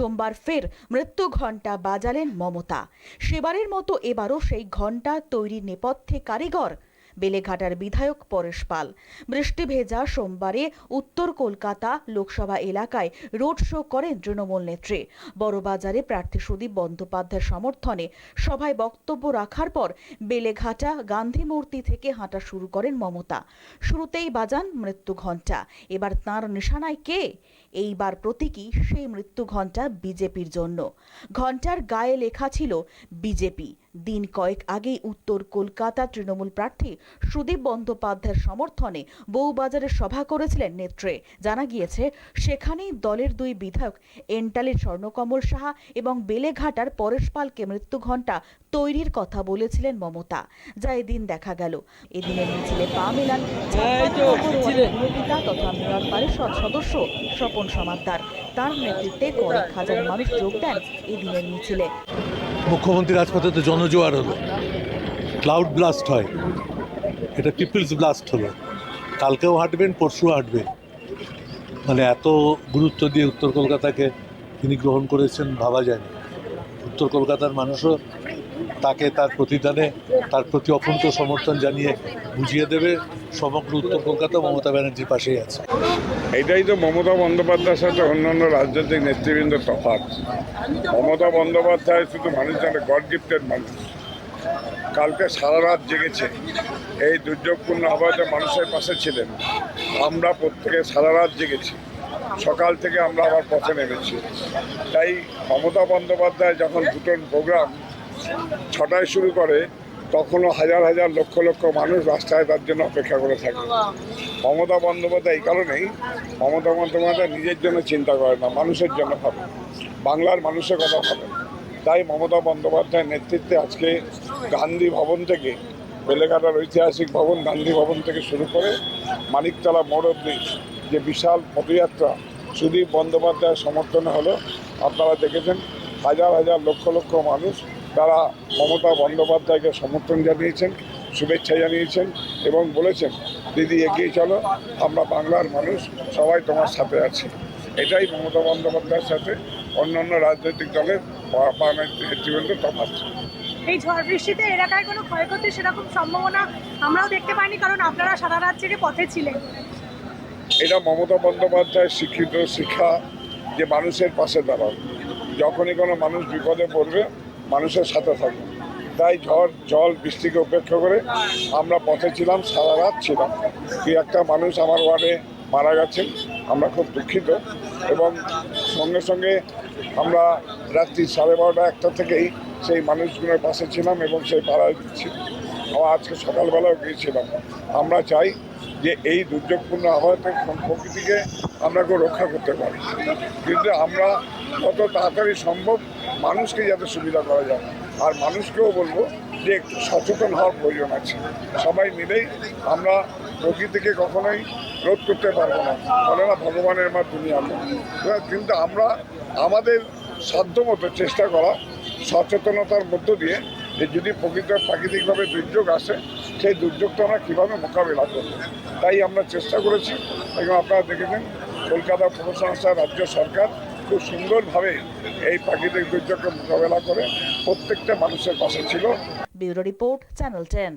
সোমবার ফের মৃত্যু ঘণ্টা বাজালেন মমতা। সেবারের মতো এবারও সেই ঘণ্টা তৈরির নেপথ্যে কারিগর বেলেঘাটার বিধায়ক পরেশ পাল। বৃষ্টি ভেজা সোমবারে উত্তর কলকাতা লোকসভা এলাকায় রোড শো করেন তৃণমূল নেত্রী। বড়বাজারে প্রার্থী সুদীপ বন্দ্যোপাধ্যায়ের সমর্থনে সভায় বক্তব্য রাখার পর বেলেঘাটা গান্ধী মূর্তি থেকে হাঁটা শুরু করেন মমতা। শুরুতেই বাজান, মৃত্যু ঘণ্টা। এবার তাঁর নিশানায় কে? এইবার প্রতীকী, সেই মৃত্যু ঘণ্টা বিজেপির জন্য। ঘণ্টার গায়ে লেখা ছিল বিজেপি। দিন কয়েক আগেই উত্তর কলকাতা তৃণমূল প্রার্থী সুদীপ বন্দ্যোপাধ্যায়ের সমর্থনে বউবাজারে সভা করেছিলেন নেত্রে। জানা গিয়েছে সেখানেই দলের দুই বিধায়ক এন্টালির স্বর্ণকমল সাহা এবং বেলেঘাটার পরেশ পালকে মৃত্যু ঘণ্টা ছাত্রীর কথা বলেছিলেন মমতা। যা এদিন দেখা গেল। এদিনের মিছিলে পা মেলান তথা মেয়র পরিষদ সদস্য স্বপন সমাদ্দার। তার নেতৃত্বে কয়েক হাজার মানুষ যোগ দেন এদিনের মিছিলে। মুখ্যমন্ত্রী রাজপথে তো জনজোয়ার হলো। ক্লাউড ব্লাস্ট হয়। এটা পিপলস ব্লাস্ট হলো। কালকেও হাঁটবেন, পরশু হাঁটবেন। মানে এত গুরুত্ব দিয়ে উত্তর কলকাতাকে তিনি গ্রহণ করেছেন, ভাবা যায় উত্তর কলকাতার মানুষও তাকে তার প্রতিদানে, তার প্রতি অকুণ্ঠ সমর্থন জানিয়ে বুঝিয়ে দেবে সমগ্র উত্তর কলকাতা মমতা ব্যানার্জির পাশেই আছে। এটাই তো মমতা বন্দ্যোপাধ্যায়ের সাথে অন্যান্য রাজনৈতিক নেতৃবৃন্দের তফাৎ। মমতা বন্দ্যোপাধ্যায় শুধু মানুষজনের গড গিফটেড মানুষ। কালকে সারা রাত জেগেছে। এই দুর্যোগপূর্ণ আবহাওয়াতে মানুষের পাশে ছিলেন। আমরা প্রত্যেকে সারা রাত জেগেছি। সকাল থেকে আমরা আবার পথে নেমেছি। তাই মমতা বন্দ্যোপাধ্যায় যখন দুটো প্রোগ্রাম ছটায় শুরু করে, তখনও হাজার হাজার লক্ষ লক্ষ মানুষ রাস্তায় তার জন্য অপেক্ষা করে থাকে। মমতা বন্দ্যোপাধ্যায় এই কারণেই মমতা বন্দ্যোপাধ্যায় নিজের জন্য চিন্তা করে না, মানুষের জন্য ভাবে। বাংলার মানুষের কথা ভাবে। তাই মমতা বন্দ্যোপাধ্যায়ের নেতৃত্বে আজকে গান্ধী ভবন থেকে বেলেঘাটার ঐতিহাসিক ভবন, গান্ধী ভবন থেকে শুরু করে মানিকতলা মোড় অব্দি যে বিশাল পদযাত্রা সুদীপ বন্দ্যোপাধ্যায়ের সমর্থনে হলো, আপনারা দেখেছেন, হাজার হাজার লক্ষ লক্ষ মানুষ তারা মমতা বন্দ্যোপাধ্যায়কে সমর্থন জানিয়েছেন শুভেচ্ছা জানিয়েছেন এবং বলেছেন দিদি এগিয়ে চলো আমরা বাংলার মানুষ সবাই তোমার সাথে আছি। এটাই মমতা বন্দ্যোপাধ্যায়ের সাথে অন্যান্য রাজনৈতিক দলের নেতৃবৃন্দ তফাৎ। এই ঝড় বৃষ্টিতে এলাকায় কোনো ক্ষয়ক্ষতির সেরকম সম্ভাবনা আমরাও দেখতে পাইনি কারণ আপনারা সারা রাত জেগে পথে ছিলেন। এটা মমতা বন্দ্যোপাধ্যায়ের শিক্ষিত শিক্ষা যে মানুষের পাশে দাঁড়ান যখনই কোনো মানুষ বিপদে পড়বে মানুষের সাথে থাকবে। তাই ঝড়, জল, বৃষ্টিকে উপেক্ষা করে আমরা পথে ছিলাম, সারা রাত ছিলাম। কি একটা মানুষ আমার ওয়ার্ডে মারা গেছেন আমরা খুব দুঃখিত এবং সঙ্গে সঙ্গে আমরা রাত্রি সাড়ে বারোটা একটা থেকেই সেই মানুষগুলোর পাশে ছিলাম এবং সেই পাড়ায় আজকে সকালবেলাও গিয়েছিলাম। আমরা চাই যে এই দুর্যোগপূর্ণ আবহাওয়াতে থেকে প্রকৃতিকে আমরা রক্ষা করতে পারি। কিন্তু আমরা যত তাড়াতাড়ি সম্ভব মানুষকে যাতে সুবিধা করা যায়। আর মানুষকেও বলব যে একটু সচেতন হওয়ার প্রয়োজন আছে। সবাই মিলেই আমরা প্রকৃতিকে কখনোই রোধ করতে পারব না। বলে না ভগবানের মা তুমি আমরা কিন্তু আমরা আমাদের সাধ্যমতো চেষ্টা করা সচেতনতার মধ্য দিয়ে যে যদি প্রকৃত প্রাকৃতিকভাবে দুর্যোগ আসে, সেই দুর্যোগটা আমরা কীভাবে মোকাবিলা করব? তাই আমরা চেষ্টা করেছি। এবং আপনারা দেখেছেন কলকাতা পৌর সংস্থা রাজ্য সরকার খুব সুন্দরভাবে এই প্রাকৃতিক দুর্যোগকে মোকাবেলা করে প্রত্যেকটা মানুষের পাশে ছিল। Bureau report, channel ten.